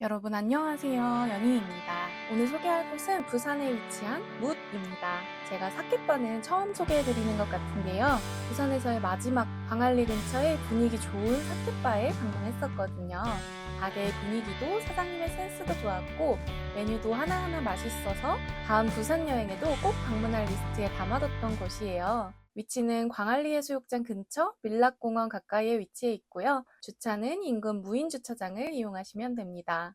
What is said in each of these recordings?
여러분 안녕하세요. 연희입니다. 오늘 소개할 곳은 부산에 위치한 묻입니다. 제가 사케바는 처음 소개해드리는 것 같은데요. 부산에서의 마지막 광안리 근처에 분위기 좋은 사케바에 방문했었거든요. 가게의 분위기도 사장님의 센스도 좋았고 메뉴도 하나하나 맛있어서 다음 부산 여행에도 꼭 방문할 리스트에 담아뒀던 곳이에요. 위치는 광안리 해수욕장 근처 밀락공원 가까이에 위치해 있고요. 주차는 인근 무인 주차장을 이용하시면 됩니다.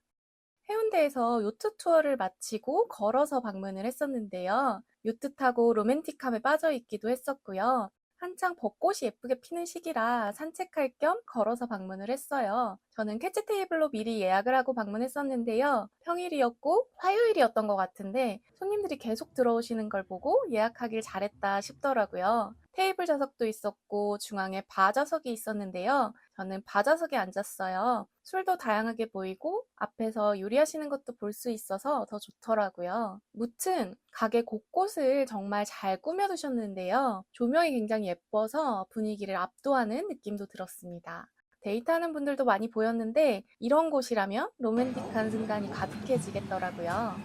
해운대에서 요트 투어를 마치고 걸어서 방문을 했었는데요. 요트 타고 로맨틱함에 빠져 있기도 했었고요. 한창 벚꽃이 예쁘게 피는 시기라 산책할 겸 걸어서 방문을 했어요. 저는 캐치 테이블로 미리 예약을 하고 방문했었는데요. 평일이었고 화요일이었던 것 같은데 손님들이 계속 들어오시는 걸 보고 예약하길 잘했다 싶더라고요. 테이블 좌석도 있었고 중앙에 바 좌석이 있었는데요. 저는 바 좌석에 앉았어요. 술도 다양하게 보이고 앞에서 요리하시는 것도 볼 수 있어서 더 좋더라고요. 무튼 가게 곳곳을 정말 잘 꾸며두셨는데요. 조명이 굉장히 예뻐서 분위기를 압도하는 느낌도 들었습니다. 데이트하는 분들도 많이 보였는데 이런 곳이라면 로맨틱한 순간이 가득해지겠더라고요.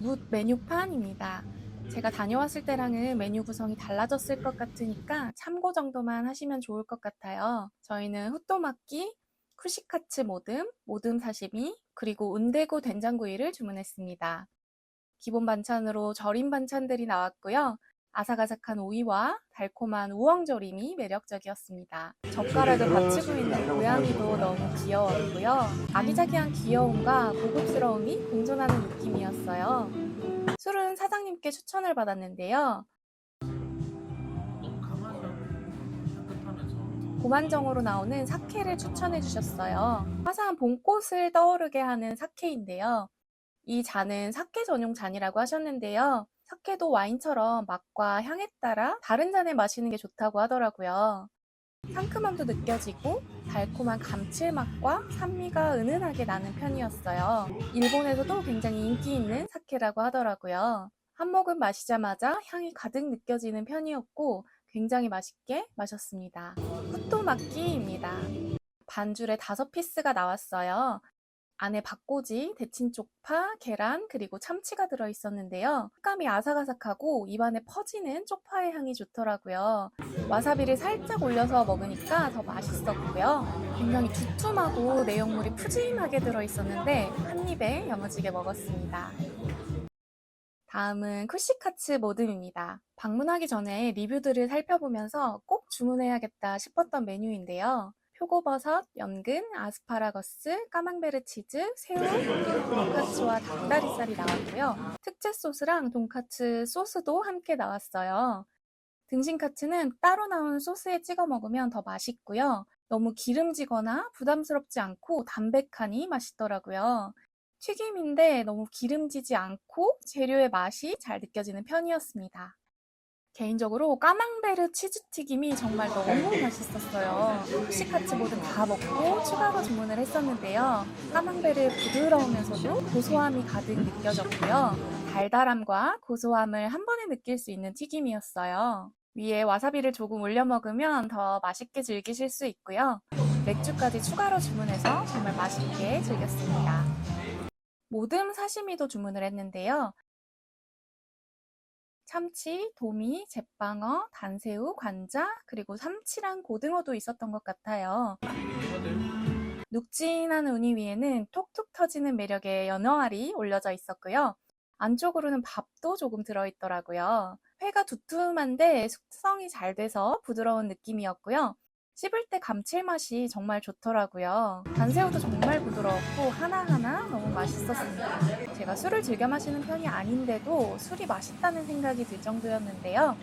묻 메뉴판입니다. 제가 다녀왔을 때랑은 메뉴 구성이 달라졌을 것 같으니까 참고 정도만 하시면 좋을 것 같아요. 저희는 후토마끼, 쿠시카츠 모듬, 모듬 사시미, 그리고 운대구 된장구이를 주문했습니다. 기본 반찬으로 절임 반찬들이 나왔고요. 아삭아삭한 오이와 달콤한 우엉조림이 매력적이었습니다. 젓가락을 받치고 있는 고양이도 너무 귀여웠고요. 아기자기한 귀여움과 고급스러움이 공존하는 느낌이었어요. 술은 사장님께 추천을 받았는데요. 고만정으로 나오는 사케를 추천해 주셨어요. 화사한 봄꽃을 떠오르게 하는 사케인데요. 이 잔은 사케 전용 잔이라고 하셨는데요. 사케도 와인처럼 맛과 향에 따라 다른 잔에 마시는 게 좋다고 하더라고요. 상큼함도 느껴지고 달콤한 감칠맛과 산미가 은은하게 나는 편이었어요. 일본에서도 굉장히 인기 있는 사케라고 하더라고요. 한 모금 마시자마자 향이 가득 느껴지는 편이었고 굉장히 맛있게 마셨습니다. 후토마끼입니다. 반줄에 다섯 피스가 나왔어요. 안에 박꼬지, 데친 쪽파, 계란, 그리고 참치가 들어있었는데요. 식감이 아삭아삭하고 입안에 퍼지는 쪽파의 향이 좋더라고요. 와사비를 살짝 올려서 먹으니까 더 맛있었고요. 굉장히 두툼하고 내용물이 푸짐하게 들어있었는데 한 입에 야무지게 먹었습니다. 다음은 쿠시카츠 모듬입니다. 방문하기 전에 리뷰들을 살펴보면서 꼭 주문해야겠다 싶었던 메뉴인데요. 표고버섯, 연근, 아스파라거스, 까망베르 치즈, 새우, 그리고 돈카츠와 닭다리살이 나왔고요. 특제 소스랑 돈카츠 소스도 함께 나왔어요. 등심 카츠는 따로 나온 소스에 찍어 먹으면 더 맛있고요. 너무 기름지거나 부담스럽지 않고 담백하니 맛있더라고요. 튀김인데 너무 기름지지 않고 재료의 맛이 잘 느껴지는 편이었습니다. 개인적으로 까망베르 치즈튀김이 정말 너무 맛있었어요. 후시카츠 모든 다 먹고 추가로 주문을 했었는데요. 까망베르 부드러우면서도 고소함이 가득 느껴졌고요. 달달함과 고소함을 한 번에 느낄 수 있는 튀김이었어요. 위에 와사비를 조금 올려 먹으면 더 맛있게 즐기실 수 있고요. 맥주까지 추가로 주문해서 정말 맛있게 즐겼습니다. 모듬 사시미도 주문을 했는데요. 참치, 도미, 제빵어, 단새우, 관자, 그리고 삼치랑 고등어도 있었던 것 같아요. 눅진한 우니 위에는 톡톡 터지는 매력의 연어알이 올려져 있었고요. 안쪽으로는 밥도 조금 들어있더라고요. 회가 두툼한데 숙성이 잘 돼서 부드러운 느낌이었고요. 씹을 때 감칠맛이 정말 좋더라고요. 단새우도 정말 부드러웠고 하나하나 너무 맛있었습니다. 제가 술을 즐겨 마시는 편이 아닌데도 술이 맛있다는 생각이 들 정도였는데요.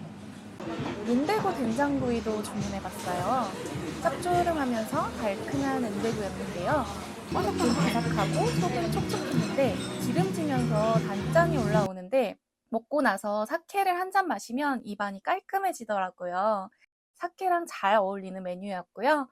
은대구 된장구이도 주문해봤어요. 짭조름하면서 달큰한 은대구였는데요. 바삭은 바삭하고 속은 촉촉했는데 기름지면서 단짠이 올라오는데 먹고 나서 사케를 한 잔 마시면 입안이 깔끔해지더라고요. 사케랑 잘 어울리는 메뉴였고요.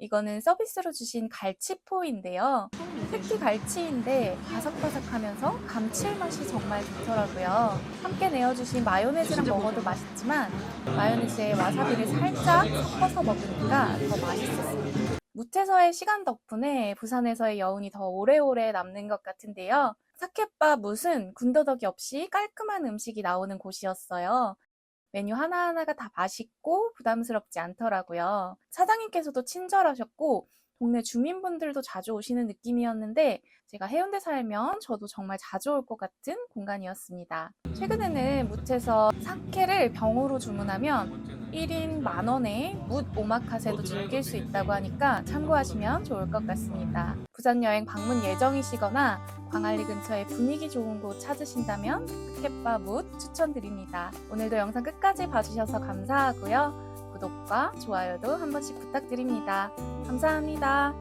이거는 서비스로 주신 갈치포인데요. 특히 갈치인데 바삭바삭하면서 감칠맛이 정말 좋더라고요. 함께 내어주신 마요네즈랑 먹어도 맛있지만 마요네즈에 와사비를 살짝 섞어서 먹으니까 더 맛있었습니다. 무채서의 시간 덕분에 부산에서의 여운이 더 오래오래 남는 것 같은데요. 사케바 묻은 군더더기 없이 깔끔한 음식이 나오는 곳이었어요. 메뉴 하나하나가 다 맛있고 부담스럽지 않더라고요. 사장님께서도 친절하셨고 동네 주민분들도 자주 오시는 느낌이었는데 제가 해운대 살면 저도 정말 자주 올 것 같은 공간이었습니다. 최근에는 무채서 사케를 병으로 주문하면 1인 만 원에 무 오마카세도 즐길 수 있다고 하니까 참고하시면 좋을 것 같습니다. 부산 여행 방문 예정이시거나 광안리 근처에 분위기 좋은 곳 찾으신다면 캣바 무 추천드립니다. 오늘도 영상 끝까지 봐주셔서 감사하고요. 구독과 좋아요도 한 번씩 부탁드립니다. 감사합니다.